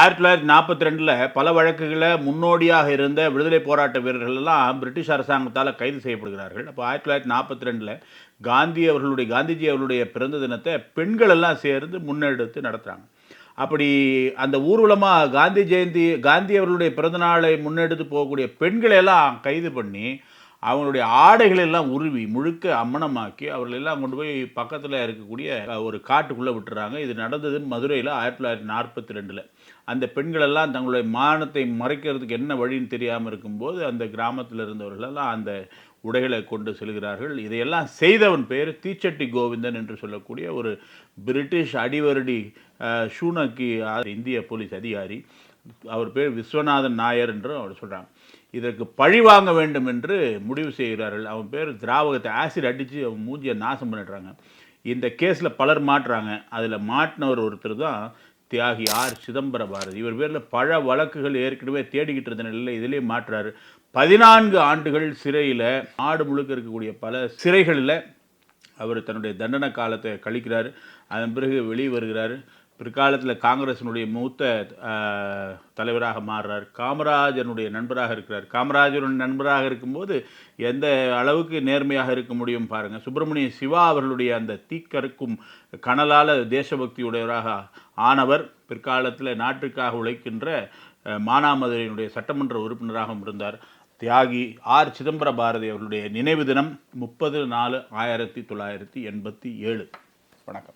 ஆயிரத்தி தொள்ளாயிரத்தி நாற்பத்தி ரெண்டில் பல வழக்குகளை முன்னோடியாக இருந்த விடுதலை போராட்ட வீரர்கள் எல்லாம் பிரிட்டிஷ் அரசாங்கத்தால் கைது செய்யப்படுகிறார்கள். அப்போ ஆயிரத்தி தொள்ளாயிரத்தி நாற்பத்தி ரெண்டில் காந்தி அவர்களுடைய காந்திஜி அவர்களுடைய பிறந்த தினத்தை பெண்கள் எல்லாம் சேர்ந்து முன்னெடுத்து நடத்துகிறாங்க அப்படி அந்த ஊர்வலமாக காந்தி ஜெயந்தி காந்தி அவர்களுடைய பிறந்தநாளை முன்னெடுத்து போகக்கூடிய பெண்களை எல்லாம் கைது பண்ணி அவங்களுடைய ஆடைகளெல்லாம் உருவி முழுக்க அம்மனமாக்கி அவர்களெல்லாம் கொண்டு போய் பக்கத்தில் இருக்கக்கூடிய ஒரு காட்டுக்குள்ளே விட்டுறாங்க. இது நடந்தது மதுரையில் ஆயிரத்தி தொள்ளாயிரத்தி நாற்பத்தி ரெண்டில் அந்த பெண்களெல்லாம் தங்களுடைய மானத்தை மறைக்கிறதுக்கு என்ன வழின்னு தெரியாமல் இருக்கும்போது அந்த கிராமத்தில் இருந்தவர்களெல்லாம் அந்த உடைகளை கொண்டு செல்கிறார்கள். இதையெல்லாம் செய்தவன் பேர் தீச்சட்டி கோவிந்தன் என்று சொல்லக்கூடிய ஒரு பிரிட்டிஷ் அடிவருடி ஷூனக்கி இந்திய போலீஸ் அதிகாரி. அவர் பேர் விஸ்வநாதன் நாயர் என்றும் அவர் சொல்கிறாங்க இதற்கு பழி வாங்க வேண்டும் என்று முடிவு செய்கிறார்கள். அவன் பேர் திராவகத்தை ஆசிட் அடித்து அவன் மூஞ்சியை நாசம் பண்ணிடுறாங்க. இந்த கேஸில் பலர் மாட்டுறாங்க. அதில் மாட்டினவர் ஒருத்தர் தான் தியாகி ஆர். சிதம்பர பாரதி. இவர் பேரில் பல வழக்குகள் ஏற்கனவே தேடிக்கிட்டு இருந்த நிலையில் இதிலே மாற்றுறாரு பதினான்கு ஆண்டுகள் சிறையில் நாடு முழுக்க இருக்கக்கூடிய பல சிறைகளில் அவர் தன்னுடைய தண்டனை காலத்தை கழிக்கிறார். அதன் பிறகு வெளியே வருகிறார். பிற்காலத்தில் காங்கிரஸினுடைய மூத்த தலைவராக மாறுறார். காமராஜனுடைய நண்பராக இருக்கிறார். காமராஜருடைய நண்பராக இருக்கும்போது எந்த அளவுக்கு நேர்மையாக இருக்க முடியும் பாருங்கள் சுப்பிரமணிய சிவா அவர்களுடைய அந்த தீக்கறுக்கும் கனலால் தேசபக்தியுடையவராக ஆனவர் பிற்காலத்தில் நாட்டுக்காக உழைக்கின்ற மானாமதுரையினுடைய சட்டமன்ற உறுப்பினராகவும் இருந்தார். தியாகி ஆர். சிதம்பர பாரதி அவர்களுடைய நினைவு தினம் முப்பது நாலு ஆயிரத்தி தொள்ளாயிரத்தி எண்பத்தி ஏழு. வணக்கம்.